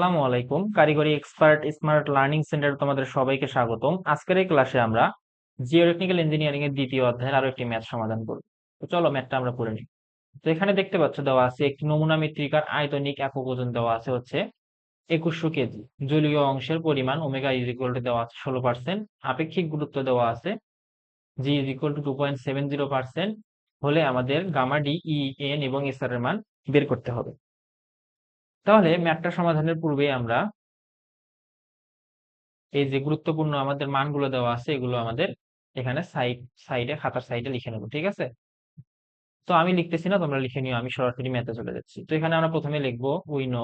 আসসালামু আলাইকুম। কারিগরি এক্সপার্ট স্মার্ট লার্নিং সেন্টার তোমাদের সবাইকে স্বাগতম। আজকের এই ক্লাসে আমরা জিওটেকনিক্যাল ইঞ্জিনিয়ারিং এর দ্বিতীয় অধ্যায়ের আরও একটি ম্যাথ সমাধান করব। তো চলো ম্যাথটা আমরা করে নিই। তো এখানে দেখতে পাচ্ছ দেওয়া আছে একটি নমুনা মৃত্তিকার আয়তনিক একক ওজন দেওয়া আছে হচ্ছে একুশশো কেজি। জলীয় অংশের পরিমাণ ওমেগা ইজ ইকুয়াল টু দেওয়া আছে ষোলো পার্সেন্ট। আপেক্ষিক গুরুত্ব দেওয়া আছে G is equal to two point seven zero percent. হলে আমাদের গামা ডি, ই এন এবং এস এর মান বের করতে হবে। তাহলে ম্যাথটা সমাধানের পূর্বে আমরা এই যে গুরুত্বপূর্ণ আমাদের মানগুলো দেওয়া আছে, এগুলো আমাদের এখানে সাইড সাইডে খাতার সাইডে লিখে নেব, ঠিক আছে? তো আমি লিখতেছি না, তোমরা লিখে নিও, আমি সরাসরি ম্যাথে চলে যাচ্ছি। তো এখানে আমরা প্রথমে লিখব we know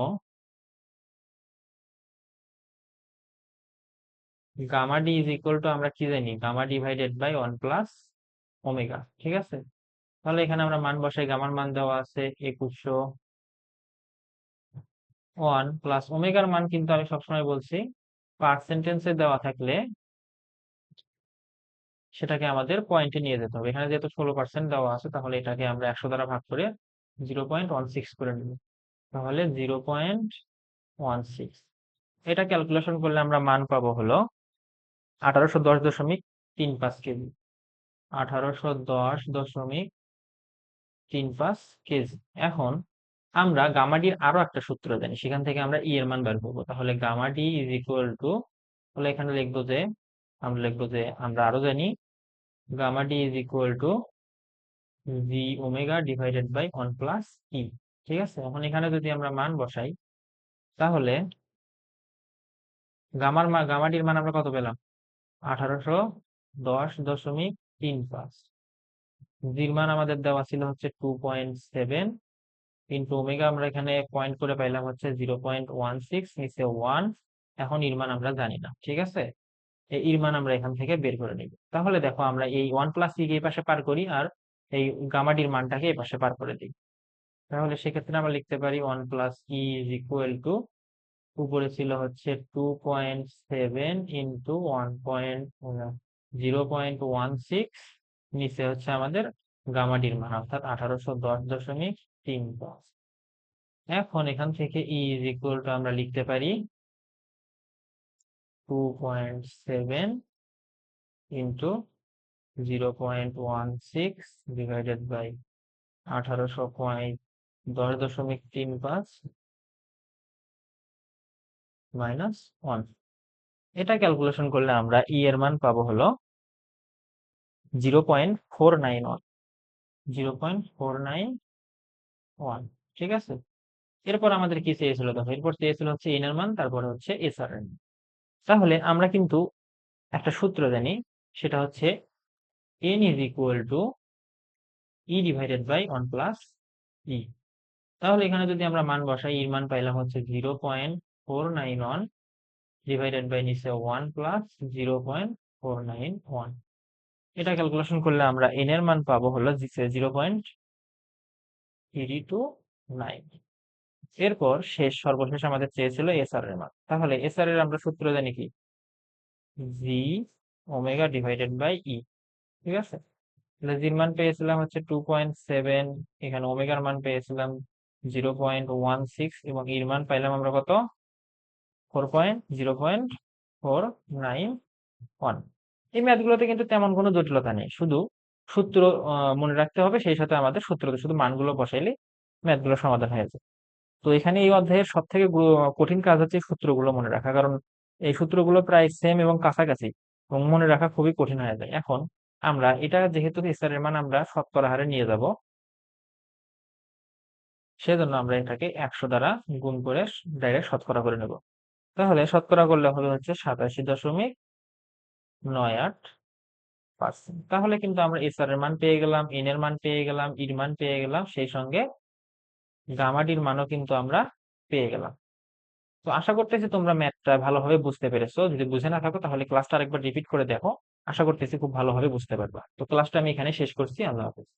gamma D is equal to আমরা কি জানি gamma divided by one plus omega ঠিক আছে? তাহলে এখানে আমরা মান বসাই গামার মান দেওয়া আছে একুশশো ওয়ান প্লাস ওমেগার মান কিন্তু আমি সবসময় বলছি পার্সেন্টেন্সে দেওয়া থাকলে সেটাকে আমাদের পয়েন্টে নিয়ে যেতে হবে। এখানে যেহেতু ষোলো পার্সেন্ট দেওয়া আছে, তাহলে এটাকে আমরা একশো দ্বারা ভাগ করে জিরো পয়েন্ট ওয়ান সিক্স করে নেব। তাহলে জিরো পয়েন্ট ওয়ান সিক্স এটা ক্যালকুলেশন করলে আমরা মান পাবো হলো আঠারোশো দশ দশমিক তিন পাঁচ কেজি। আঠারোশো দশ দশমিক তিন পাঁচ কেজি। এখন আমরা গামাডির আরও একটা সূত্র জানি, সেখান থেকে আমরা ই এর মান বের করব। তাহলে গামাডি ইজ ইকুয়াল টু তাহলে এখানে লিখব যে, আমরা লিখব যে, আমরা আরও জানি gamma d is equal to G omega divided by one plus e ঠিক আছে? এখন এখানে যদি আমরা মান বসাই, তাহলে গামার মান গামাডির মান আমরা কত পেলাম? আঠারোশো দশ দশমিক তিন পাঁচ। জির মান আমাদের দেওয়া ছিল হচ্ছে two point seven into omega আমরা এখানে পয়েন্ট করে পাইলাম হচ্ছে জিরো পয়েন্ট ওয়ান সিক্স নিচে ওয়ান এখন ইর মান আমরা জানি না, ঠিক আছে? এই ইর মান আমরা এখান থেকে বের করে নিব। তাহলে দেখো আমরা এই ওয়ান প্লাস ই এই পাশে পার করি আর এই গামাডির মানটাকে এই পাশে পার করে দিই। তাহলে সেক্ষেত্রে আমরা লিখতে পারি one plus e is equal to উপরে ছিল হচ্ছে two point seven into one point zero point one six নিচে হচ্ছে আমাদের গামাডির মান, অর্থাৎ আঠারোশো দশ দশমিক পাঁচ। এখন এখান থেকে ই ইজ ইকুয়াল টু আমরা লিখতে পারি two point seven into zero point one six divided by আঠারোশো পয়েন্ট দশ দশমিক তিন পাঁচ মাইনাস ওয়ান এটা ক্যালকুলেশন করলে আমরা ই এর মান পাবো হলো zero point four nine one zero point four nine one, ঠিক আছে? এরপর আমাদের কি চেয়েছিল? দেখো, এরপর চেয়েছিল হচ্ছে এন এর মান, তারপরে হচ্ছে এস আর এন তাহলে আমরা কিন্তু একটা সূত্র জানি, সেটা হচ্ছে n is equal to e divided by one plus e তাহলে এখানে যদি আমরা মান বসাই ইর মান পাইলাম হচ্ছে zero point four nine one divided by নিচে one plus zero point four nine one এটা ক্যালকুলেশন করলে আমরা এন এর মান পাবো হলো zero point three two nine এরপর শেষ, সর্বশেষ আমাদের চেয়েছিল এস আর এর মান। তাহলে এস আর এর আমরা সূত্র জানি কি? G omega divided by e ঠিক আছে? তাহলে জির মান পেয়েছিলাম হচ্ছে টু পয়েন্ট সেভেন এখানে ওমেগার মান পেয়েছিলাম জিরো পয়েন্ট ওয়ান সিক্স এবং ইর মান পাইলাম আমরা কত? Four point zero point four nine one এই ম্যাথগুলোতে কিন্তু তেমন কোনো জটিলতা নেই। শুধু সূত্র মনে রাখতে হবে। সেই সাথে আমাদের সূত্রতে শুধু মানগুলো বসাইলে ম্যাথগুলো সমাধান হয়ে যায়। তো এখানে এই অধ্যায়ের সব থেকে কঠিন কাজ হচ্ছে সূত্রগুলো মনে রাখা। কারণ এই সূত্রগুলো প্রায় সেম এবং কাছাকাছি এবং মনে রাখা খুবই কঠিন হয়ে যায়। এখন আমরা এটা যেহেতু এর মান আমরা শতকরা হারে নিয়ে যাব, সেজন্য আমরা এটাকে একশো দ্বারা গুণ করে ডাইরেক্ট শতকরা করে নেব। তাহলে শতকরা করলে হবে হচ্ছে সাতাশি দশমিক নয় আট পার্সেন্ট তাহলে কিন্তু আমরা এস এর মান পেয়ে গেলাম এন এর মান পেয়ে গেলাম ইর মান পেয়ে গেলাম, সেই সঙ্গে গামাডির মানও কিন্তু আমরা পেয়ে গেলাম। তো আশা করতেছি তোমরা ম্যাথটা ভালোভাবে বুঝতে পেরেছ। যদি বুঝে না থাকো তাহলে ক্লাসটা আরেকবার রিপিট করে দেখো। আশা করতেছি খুব ভালোভাবে বুঝতে পারবা। তো ক্লাসটা আমি এখানে শেষ করছি। আল্লাহ হাফেজ।